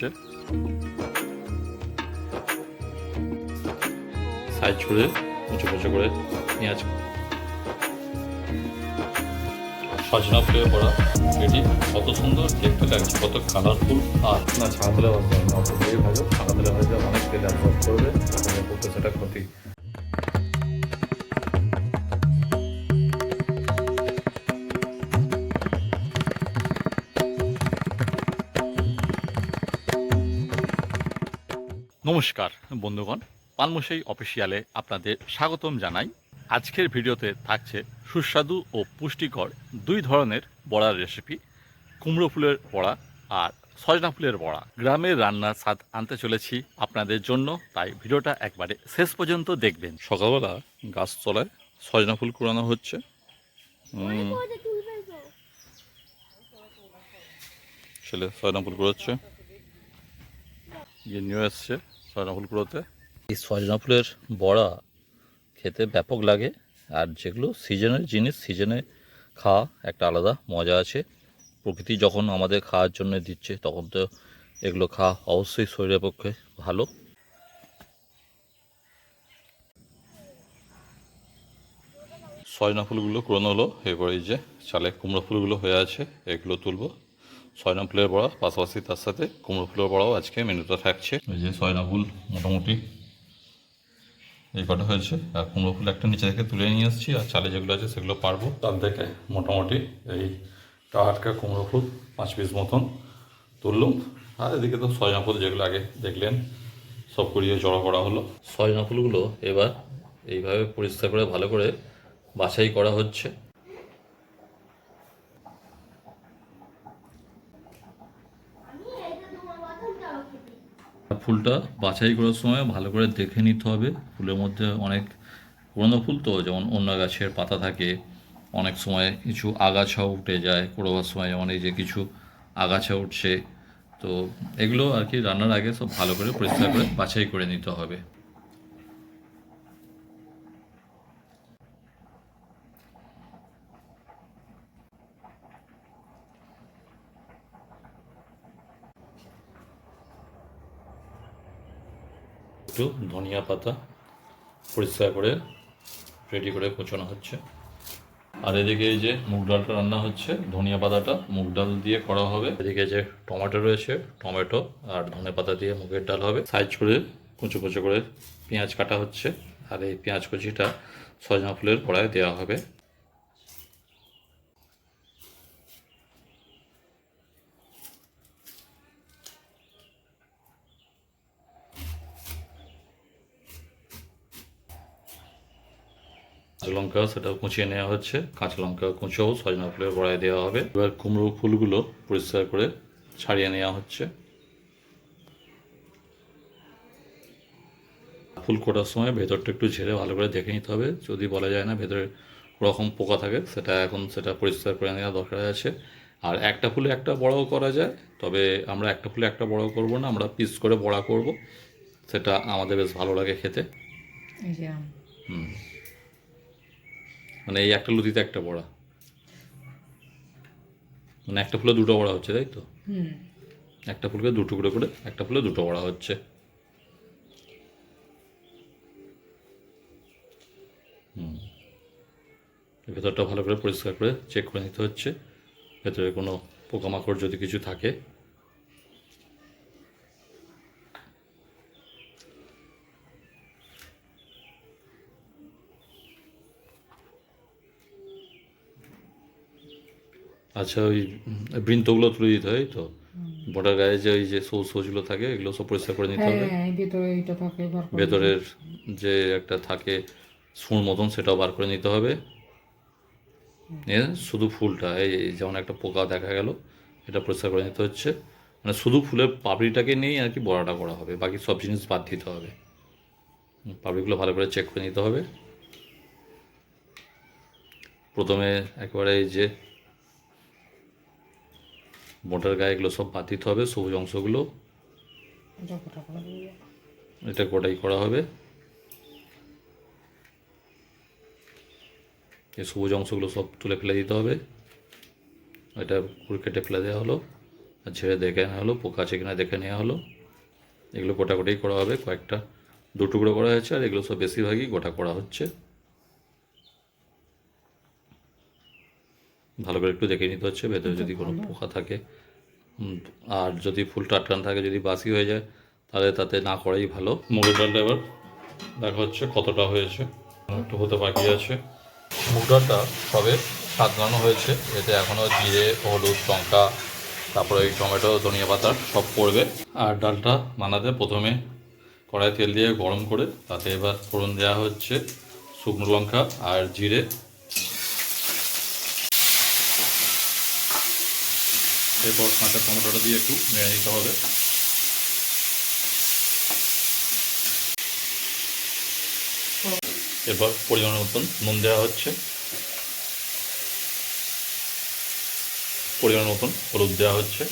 এসছে সাইজ করে, উঁচু উঁচু করে পেঁয়াজ সজনা ফুলে পড়া এটি কত সুন্দর দেখতে লাগছে, কত কালারফুল আর না ছাড়া তেলে না অল্প তেলেই ভাজো ছাড়া তেলে ভাজলে অনেক তেলে অ্যাবজর্ব করবে। করতে সেটা ক্ষতি। নমস্কার বন্ধুগণ। পানমশাই অফিসিয়ালে আপনাদের স্বাগতম জানাই। আজকের ভিডিওতে থাকছে সুস্বাদু ও পুষ্টিকর দুই ধরনের বড়ার রেসিপি কুমড়ো ফুলের বড়া আর সজনা ফুলের বড়া। গ্রামের রান্নার স্বাদ আনতে চলেছি আপনাদের জন্য তাই ভিডিওটা একবারে শেষ পর্যন্ত দেখবেন। সকালবেলা গাছতলায় সজনা ফুল কুড়ানো হচ্ছে। ছেলে সজনা ফুল কুড়োচ্ছে। গিয়ে নিয়ে এসছে। সজনা ফুল কুড়োতে। এই সজনা ফুলের বড়া খেতে ব্যাপক লাগে, আর যেগুলো সিজনের জিনিস সিজনে খাওয়া একটা আলাদা মজা আছে। প্রকৃতি যখন আমাদের খাওয়ার জন্য দিচ্ছে, তখন তো এগুলো খাওয়া অবশ্যই শরীরের পক্ষে ভালো। সজনা ফুলগুলো কুড়ানো হলো, এরপরে যে চালে কুমড়ো ফুলগুলো হয়ে আছে, এগুলো তুলবো। সয়না ফুলের বড়া পাশাপাশি তার সাথে কুমড়ো ফুলের বড়াও আজকে মেনুতে থাকছে। এই যে সয়না ফুল মোটামুটি এই কটা হয়েছে। আর কুমড়ো ফুল একটা নিচে থেকে তুলে নিয়ে এসেছি, আর চালে যেগুলো আছে সেগুলো পারব। তার থেকে মোটামুটি এই টাটকা কুমড়ো ফুল পাঁচ পিস মতন তুললাম। আর এদিকে তো সজনা ফুল যেগুলো আগে দেখলেন, সব করিয়ে জড়ো করা হলো। সজনা ফুলগুলো এবার এইভাবে পরিষ্কার করে, ভালো করে বাছাই করা হচ্ছে। ফুলটা বাছাই করার সময় ভালো করে দেখে নিতে হবে। ফুলের মধ্যে অনেক পুরনো ফুল তো, যেমন অন্য গাছের পাতা থাকে, অনেক সময় কিছু আগাছা উঠে যায়, কোড়োবার সময় যেমন এই যে কিছু আগাছা উঠছে। তো এগুলো আর কি রান্নার আগে সব ভালো করে পরিষ্কার করে বাছাই করে নিতে হবে। একটু ধনিয়া পাতা পরিষ্কার করে রেডি করে কোচানো হচ্ছে। আর এদিকে এই যে মুগ ডালটা রান্না হচ্ছে, ধনিয়া পাতাটা মুগ ডাল দিয়ে করা হবে। এদিকে যে টমেটো রয়েছে, টমেটো আর ধনে পাতা দিয়ে মুগের ডাল হবে। সাইজ করে, কুচো কুচো করে পেঁয়াজ কাটা হচ্ছে। আর এই পেঁয়াজ কুচিটা সজনা ফুলের কড়ায় দেওয়া হবে। কাঁচা লঙ্কা সেটা কুচিয়ে নেওয়া হচ্ছে। কাঁচা লঙ্কা কুচোও সজনা ফুলের বড়ায় দেওয়া হবে। এবার কুমড়ো ফুলগুলো পরিষ্কার করে ছাড়িয়ে নেওয়া হচ্ছে। ফুল কোটার সময় ভেতরটা একটু ঝেড়ে ভালো করে দেখে নিতে হবে। যদি বলা যায় না ভেতরে রকম পোকা থাকে সেটা এখন সেটা পরিষ্কার করে নেওয়া দরকার আছে। আর একটা ফুলে একটা বড়ও করা যায় তবে আমরা একটা ফুলে একটা বড় করব না আমরা পিস করে বড়া করব। সেটা আমাদের বেশ ভালো লাগে খেতে। হুম। মানে এই একটা লুচিতে একটা বড়া। মানে একটা ফুলে দুটো বড়া হচ্ছে তাই তো? হুম। একটা ফুলকে দু টুকরো করে একটা ফুলে দুটো বড়া হচ্ছে। হুম। ভেতরটা ভালো করে পরিষ্কার করে চেক করে নিতে হচ্ছে। ভেতরে কোনো পোকামাকড় যদি কিছু থাকে। আচ্ছা ওই বৃন্তগুলো তুলে দিতে হয় তো? বর্ডার গায়ে যে ওই যে সৌ সৌজগুলো থাকে এগুলো সব পরিষ্কার করে নিতে হবে। হ্যাঁ বার করে ভেতরের যে একটা থাকে সুর মতন সেটাও বার করে নিতে হবে। শুধু ফুলটা এই এই যেমন একটা পোকা দেখা গেল এটা পরিষ্কার করে নিতে হচ্ছে। মানে শুধু ফুলের পাপড়িটাকে নিয়েই আর কি বড়াটা করা হবে বাকি সব জিনিস বাদ দিতে হবে। পাপড়িগুলো ভালো করে চেক করে নিতে হবে। প্রথমে একেবারে এই যে মোটার গায়ে এগুলো সব দিতে হবে, সবুজ অংশগুলো। এটা গোটাই করা হবে। এই সবুজ অংশগুলো সব তুলে ফেলে দিতে হবে। এটা কেটে ফেলে দেওয়া হলো, আর ছেড়ে দেখে নেওয়া হলো, পোকা আছে কিনা দেখে নেওয়া হলো। এগুলো গোটাগুটি করা হবে, কয়েকটা, দু টুকরো করা হয়েছে, আর এগুলো সব বেশিরভাগই গোটা করা হচ্ছে। ভালো করে একটু দেখে নিতে হচ্ছে ভেতরে যদি কোনো পোকা থাকে। আর যদি ফুল টাটকান থাকে যদি বাসি হয়ে যায় তাহলে তাতে না করাই ভালো। মুগের ডালটা এবার দেখা হচ্ছে কতটা হয়েছে। একটু হতে বাকি আছে। মুগ ডালটা সবে সাজানো হয়েছে। এতে এখনও জিরে হলুদ লঙ্কা তারপরে এই টমেটো ধনিয়া পাতা সব পড়বে। আর ডালটা বানাতে প্রথমে কড়াই তেল দিয়ে গরম করে তাতে এবার ফোড়ন দেওয়া হচ্ছে শুকনো লঙ্কা আর জিরে। এরপর কাঁচা টমেটোটা দিয়ে একটু নেড়ে নিতে হবে। এরপর পরিমাণ মতন নুন দেওয়া হচ্ছে। পরিমাণ মতন হলুদ দেওয়া হচ্ছে।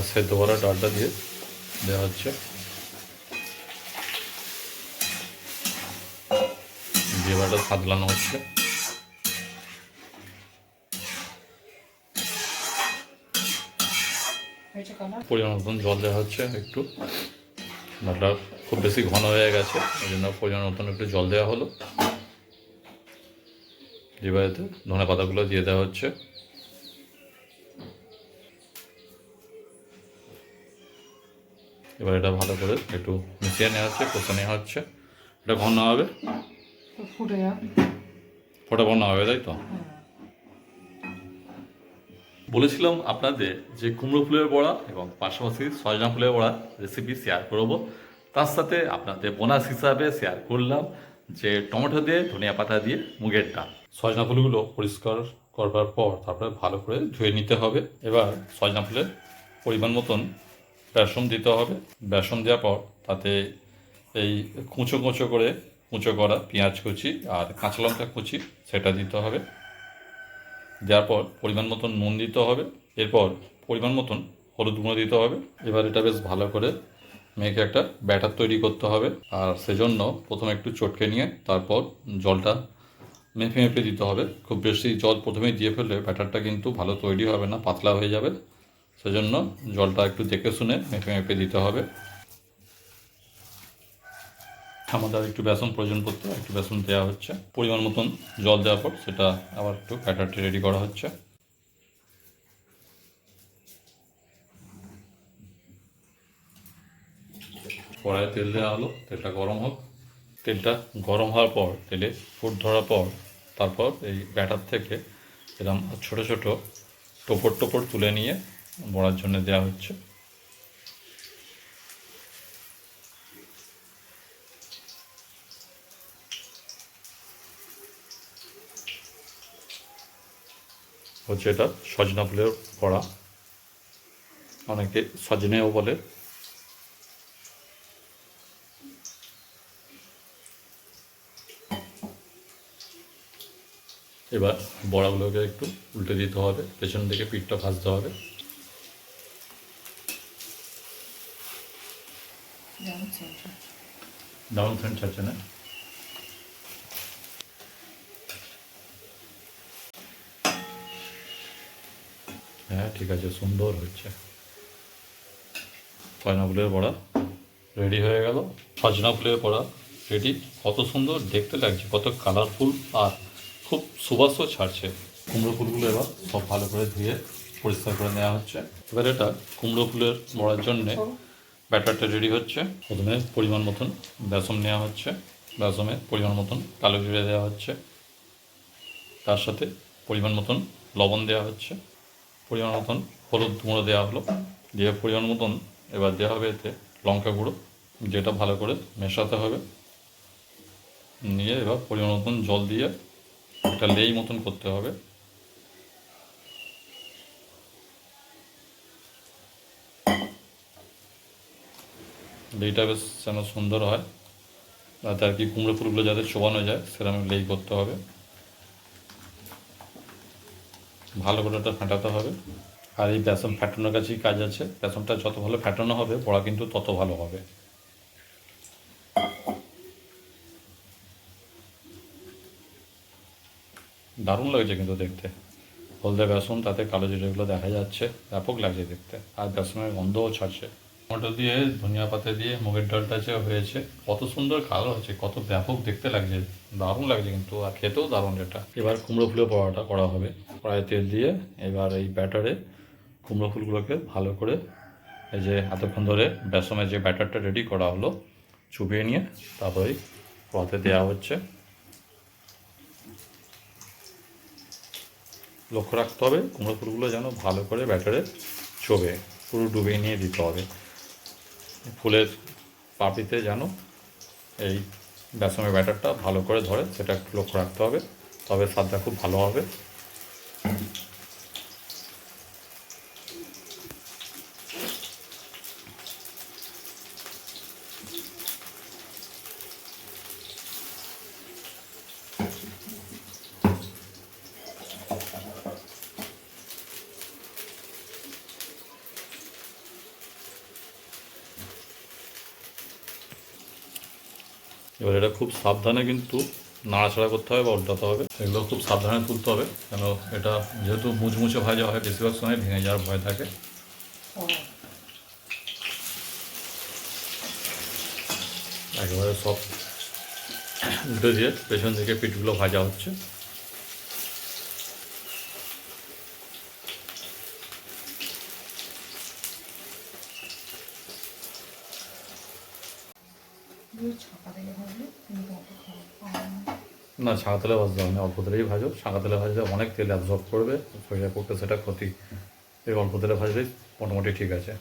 এবার সেদ্ধ করা ডালটা দিয়ে দেওয়া হচ্ছে। এটা সাদলানো হচ্ছে। পরিমাণ মতন জল দেওয়া হচ্ছে একটু। ডালটা খুব বেশি ঘন হয়ে গেছে ওই জন্য পরিমাণ মতন একটু জল দেওয়া হলো। এতে ধনে পাতাগুলো দিয়ে দেওয়া হচ্ছে। এবার এটা ভালো করে একটু মিশিয়ে নেওয়া হচ্ছে কষে নেওয়া হচ্ছে। এটা ঘন হবে। ফোটা ঘন হবে তাই তো? বলেছিলাম আপনাদের যে কুমড়ো ফুলের বড়া এবং পাশাপাশি সজনা ফুলের বড়া রেসিপি শেয়ার করব। তার সাথে আপনাদের বোনাস হিসাবে শেয়ার করলাম যে টমেটো দিয়ে ধনিয়া পাতা দিয়ে মুগের ডাল। সজনা ফুলগুলো পরিষ্কার করবার পর তারপরে ভালো করে ধুয়ে নিতে হবে। এবার সজনা ফুলের পরিমাণ মতন বেসন দিতে হবে। বেসন দেওয়ার পর তাতে এই কুঁচো কুঁচো করে, কুঁচো করা পেঁয়াজ কুচি আর কাঁচা লঙ্কা কুচি, সেটা দিতে হবে। দেওয়ার পর পরিমাণ মতন নুন দিতে হবে। এরপর পরিমাণ মতন হলুদ গুঁড়ো দিতে হবে। এবার এটা বেশ ভালো করে মেখে একটা ব্যাটার তৈরি করতে হবে। আর সেজন্য প্রথমে একটু চটকে নিয়ে তারপর জলটা মেপে মেপে দিতে হবে। খুব বেশি জল প্রথমেই দিয়ে ফেললে ব্যাটারটা কিন্তু ভালো তৈরি হবে না, পাতলা হয়ে যাবে। সেজন্য জলটা একটু দেখে শুনে মেপে মেপে দিতে হবে। আমাদের একটু বেসন প্রয়োজন পড়তো একটু বেসন দেওয়া হচ্ছে। পরিমাণ মতন জল দেওয়ার পর সেটা আবার একটু ব্যাটারটি রেডি করা হচ্ছে। কড়াইয়ে তেল দেওয়া হলো, তেলটা গরম হোক। তেলটা গরম হওয়ার পর, তেলে ফুট ধরার পর, তারপর এই ব্যাটার থেকে এরকম ছোট ছোট টোপর টোপর তুলে নিয়ে বড়ার জন্য দেওয়া হচ্ছে। হচ্ছে এটা সজনা ফুলের বড়া অনেকে সজনেও বলে। এবার বড়াগুলোকে একটু উল্টে দিতে হবে, পেছন দিকে পিঠটা ভাজতে হবে যেমন সেটা ডাউন ফ্রেন্ড ছাড়ছে ঠিক আছে, সুন্দর হচ্ছে। সজনা ফুলের বড়া রেডি হয়ে গেল। সজনা ফুলের বড়া রেডি কত সুন্দর, দেখতে লাগছে, কত কালারফুল আর খুব সুবাসও ছাড়ছে। কুমড়ো ফুলগুলো এবার সব ভালো করে ধুয়ে পরিষ্কার করে নেওয়া হচ্ছে। এবার এটা কুমড়ো ফুলের বড়ার জন্যে ব্যাটারটা রেডি হচ্ছে। প্রথমে পরিমাণ মতন বেসন নেওয়া হচ্ছে। বেসনে পরিমাণ মতন কালো জিরে দেওয়া হচ্ছে। তার সাথে পরিমাণ মতন লবণ দেওয়া হচ্ছে। পরিমাণ মতন হলুদ গুঁড়ো দেওয়া হলো। দিয়ে পরিমাণ মতন এবার দেওয়া হবে এতে লঙ্কা গুঁড়ো, যেটা ভালো করে মেশাতে হবে। নিয়ে এবার পরিমাণ মতন জল দিয়ে একটা লেই মতন করতে হবে। লেইটা বেশ যেন সুন্দর হয়। তাতে আর কি কুমড়ো ফুলগুলো যাতে চোবানো যায়, সেরকম লেই করতে হবে। ভালো করে ওটা ফাটাতে হবে। আর এই বেসন ফ্যাটানোর কাছেই কাজ আছে। বেসনটা যত ভালো ফ্যাটানো হবে বড়া কিন্তু তত ভালো হবে। দারুণ লাগছে কিন্তু দেখতে। হলদে বেসন, তাতে কালো জিরেগুলো দেখা যাচ্ছে। ব্যাপক লাগছে দেখতে। আর বেসনের গন্ধও ছাড়ছে। টমেটো দিয়ে, ধনিয়া পাতা দিয়ে, মুগের ডালটা যে হয়েছে, কত সুন্দর কালার হয়েছে, কত ব্যাপক দেখতে লাগছে, দারুণ লাগছে কিন্তু, আর খেতেও দারুণ এটা। এবার কুমড়ো ফুলের পরোটা করা হবে। কড়াই তেল দিয়ে এবার এই ব্যাটারে কুমড়ো ফুলগুলোকে ভালো করে এই যে এতক্ষণ ধরে বেসনের যে ব্যাটারটা রেডি করা হলো, চুবিয়ে নিয়ে তারপরে কড়াতে দেওয়া হচ্ছে। লক্ষ্য রাখতে হবে, কুমড়ো ফুলগুলো যেন ভালো করে ব্যাটারে চোবে, পুরো ডুবিয়ে নিয়ে দিতে হবে। ফুলের পাপিতে যেন এই বেসনের ব্যাটারটা ভালো করে ধরে, সেটা লক্ষ্য রাখতে হবে। তবে স্বাদটা খুব ভালো হবে। এবার এটা খুব সাবধানে কিন্তু নাড়াচাড়া করতে হবে বা উল্টাতে হবে। এগুলো খুব সাবধানে তুলতে হবে, কেন এটা যেহেতু মুচমুচে ভাজা হয়, বেশিরভাগ সময় ভেঙে যাওয়ার ভয় থাকে। একেবারে সব উল্টে দিয়ে পেছন থেকে পিঠগুলো ভাজা হচ্ছে দুধ ছাপা থেকে ভাজলে কিন্তু অত খারাপ হয় না। ছাঁকা তেলে ভাজতে হবে না অল্প তেলেই ভাজো ছাঁকা তেলে ভাজলে অনেক তেল অ্যাবজর্ব করবে শরীরের পক্ষে সেটা ক্ষতি। এই অল্প তেলে ভাজলেই মোটামুটি ঠিক আছে।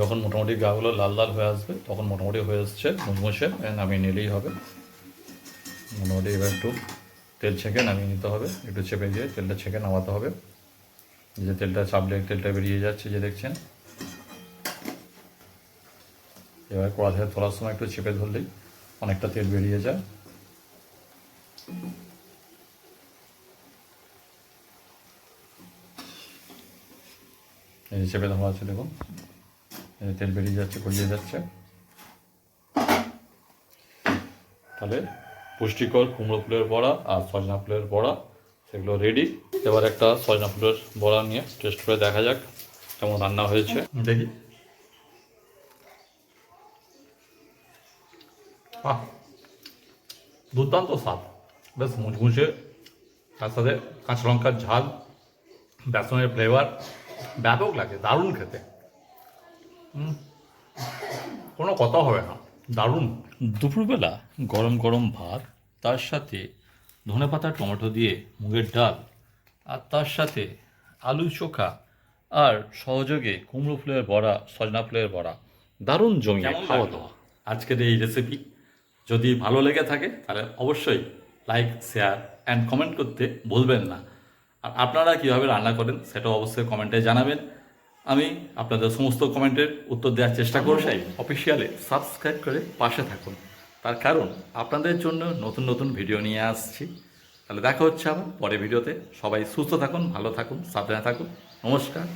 যখন মোটামুটি গাগুলো লাল লাল হয়ে আসবে তখন মোটামুটি হয়ে আসছে মুচমুচে নামিয়ে নিলেই হবে। মোটামুটি এবার একটু তেল ছেঁকে নামিয়ে নিতে হবে। একটু চেপে দিয়ে তেলটা ছেঁকে নামাতে হবে। যে তেলটা চাপলে তেলটা বেরিয়ে যাচ্ছে, যে দেখছেন। এবার কড়া থেকে তোলার সময় একটু চেপে ধরলেই অনেকটা তেল বেরিয়ে যায়। এই চেপে ধরা আছে, দেখুন। তেল বেরিয়ে যাচ্ছে গড়িয়ে যাচ্ছে। তাহলে পুষ্টিকর কুমড়ো ফুলের বড়া আর সজনা ফুলের বড়া, সেগুলো রেডি এবার একটা সজনা ফুলের বড়া নিয়ে টেস্ট করে দেখা যাক কেমন রান্না হয়েছে। দেখি। দুর্দান্ত স্বাদ। বেশ মুচমুচে, তার সাথে কাঁচা লঙ্কার ঝাল, বেসনের ফ্লেভার ব্যাপক লাগে, দারুণ খেতে। কোনো কথা হবে না, দারুণ। দুপুরবেলা গরম গরম ভাত তার সাথে ধনেপাতা টমেটো দিয়ে মুগের ডাল আর তার সাথে আলু চোখা আর সহযোগে কুমড়ো ফুলের বড়া সজনা ফুলের বড়া। দারুণ জমিয়ে খাওয়া দাওয়া। আজকের এই রেসিপি যদি ভালো লেগে থাকে তাহলে অবশ্যই লাইক শেয়ার অ্যান্ড কমেন্ট করতে ভুলবেন না। আর আপনারা কীভাবে রান্না করেন সেটাও অবশ্যই কমেন্টে জানাবেন। আমি আপনাদের সমস্ত কমেন্টের উত্তর দেওয়ার চেষ্টা করছি অফিসিয়ালে সাবস্ক্রাইব করে পাশে থাকুন। তার কারণ আপনাদের জন্য নতুন নতুন ভিডিও নিয়ে আসছি। তাহলে দেখা হচ্ছে আবার পরে ভিডিওতে। সবাই সুস্থ থাকুন ভালো থাকুন সাবধানে থাকুন। নমস্কার।